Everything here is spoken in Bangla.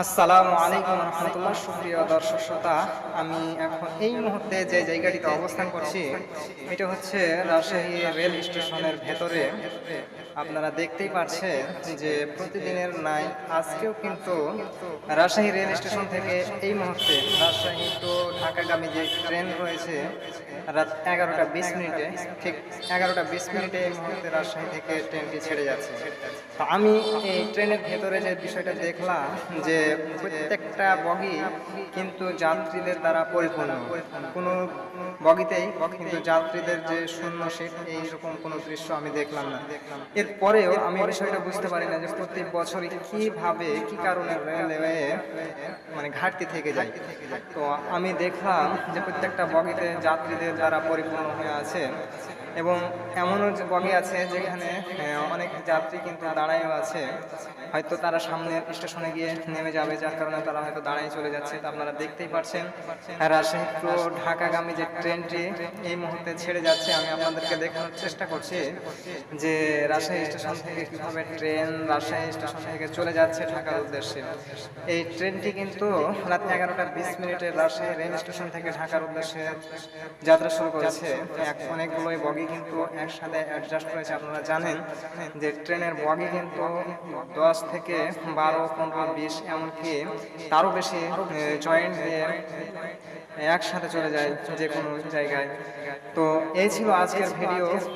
আসসালামু আলাইকুম রহমতুল্লাহ। সুপ্রিয় দর্শক শ্রোতা, আমি এখন এই মুহূর্তে যে জায়গাটিতে অবস্থান করছি, এটা হচ্ছে রাজশাহী রেল স্টেশনের ভেতরে। আপনারা দেখতেই পাচ্ছেন যে প্রতিদিনের নাই আজকেও কিন্তু রাজশাহী রেল স্টেশন থেকে এই মুহূর্তে রাজশাহী টু ঢাকাগামী যে ট্রেন রয়েছে রাত এগারোটা বিশ মিনিটে, ঠিক এগারোটা বিশ মিনিটে এই মুহূর্তে রাজশাহী থেকে ট্রেনটি ছেড়ে যাচ্ছে। তো আমি এই ট্রেনের ভেতরে যে বিষয়টা দেখলাম যে প্রত্যেকটা বগি কিন্তু যাত্রীদের দ্বারা পরিপূর্ণ। কোনো বগিতেই কিন্তু যাত্রীদের যে শূন্য সিট এইরকম কোনো দৃশ্য আমি দেখলাম না। এরপরেও আমি বিষয়টা বুঝতে পারি না যে প্রত্যেক বছরই কীভাবে, কি কারণে রেলওয়ে মানে ঘাটতি থেকে যায়। তো আমি দেখলাম যে প্রত্যেকটা বগিতে যাত্রীদের দ্বারা পরিপূর্ণ হয়ে আছে এবং এমনও বগি আছে যেখানে অনেক যাত্রী কিন্তু দাঁড়ায়ও আছে। হয়তো তারা সামনের স্টেশনে গিয়ে নেমে যাবে, যার কারণে তারা হয়তো দাঁড়ায় চলে যাচ্ছে। তো আপনারা দেখতেই পাচ্ছেন। রাজশাহী টু ঢাকাগামী যে ট্রেনটি এই মুহূর্তে ছেড়ে যাচ্ছে, আমি আপনাদেরকে দেখানোর চেষ্টা করছি যে রাজশাহী স্টেশন থেকে কীভাবে ট্রেন রাজশাহী স্টেশন থেকে চলে যাচ্ছে ঢাকার উদ্দেশ্যে। এই ট্রেনটি কিন্তু রাত এগারোটা বিশ মিনিটে রাজশাহী রেল স্টেশন থেকে ঢাকার উদ্দেশ্যে যাত্রা শুরু করেছে। অনেকগুলোই বগি কিন্তু একসাথে অ্যাডজাস্ট হয়েছে আপনারা জানেন যে ট্রেনের বগি কিন্তু দশ থেকে বারো, পনেরো, বিশ, এমনকি তারও বেশি জয়েন্ট দিয়ে একসাথে চলে যায় যে কোনো জায়গায়। তো এই ছিল আজকের ভিডিও